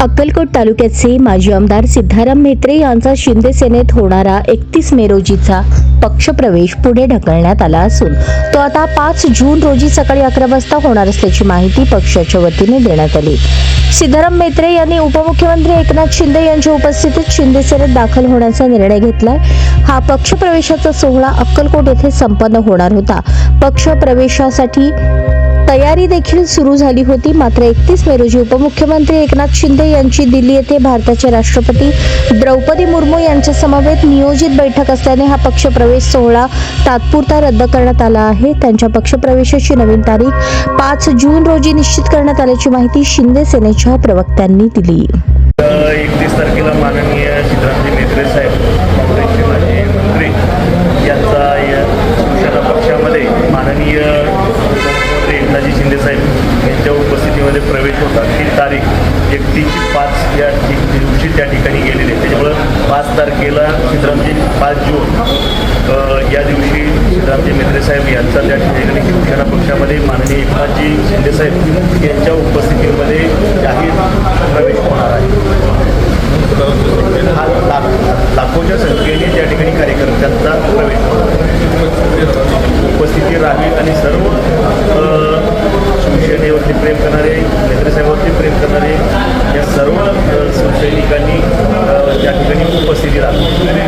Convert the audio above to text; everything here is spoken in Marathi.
अक्कलकोट तालुक्याचे माजी आमदार सिद्धाराम म्हेत्रे यांचा शिंदे सेनेत होणारा एकतीस मे रोजीचा पक्षप्रवेश पुढे ढकलण्यात आला असून तो आता पाच जून रोजी सकाळी अकरा वाजता होणार असल्याची माहिती पक्षाच्या वतीने देण्यात आली. सिद्धाराम म्हेत्रे यांनी उपमुख्यमंत्री एकनाथ शिंदे यांच्या उपस्थितीत शिंदे सेनेत दाखल होण्याचा निर्णय घेतलाय. हा पक्षप्रवेशाचा सोहळा अक्कलकोट येथे संपन्न होणार होता. पक्षप्रवेशासाठी तयारी देखील सुरू झाली होती. मात्र एकतीस मे रोजी उपमुख्यमंत्री एकनाथ शिंदे यांची दिल्ली येथे भारताचे राष्ट्रपती द्रौपदी मुर्मू यांच्या समवेत नियोजित बैठक असल्याने हा पक्षप्रवेश सोहळा तात्पुरता रद्द करण्यात आला आहे. त्यांच्या पक्षप्रवेशाची नवीन तारीख पाच जून रोजी निश्चित करण्यात आल्याची माहिती शिंदे सेनेच्या प्रवक्त्यांनी दिली एकतीस तारखेला माननीय सिद्धरामजी मेत्रे साहेब काँग्रेसचे माजी मंत्री यांचा या शिवसेना पक्षामध्ये माननीय उपमुख्यमंत्री एकनाथजी शिंदे साहेब यांच्या प्रवेश होता ती तारीख एकतीस पाच या दिवशी त्या ठिकाणी गेलेली आहे. त्याच्यामुळं पाच तारखेला सिद्धरामजी पाच जून या दिवशी सिद्धरामजी मेत्रेसाहेब यांचा त्या ठिकाणी शिवसेना पक्षामध्ये माननीय एकनाथजी शिंदेसाहेब यांच्या उपस्थितीमध्ये जाहीर प्रवेश होणार आहे. हा लाखोच्या संख्येने त्या ठिकाणी कार्यक्रम Amén.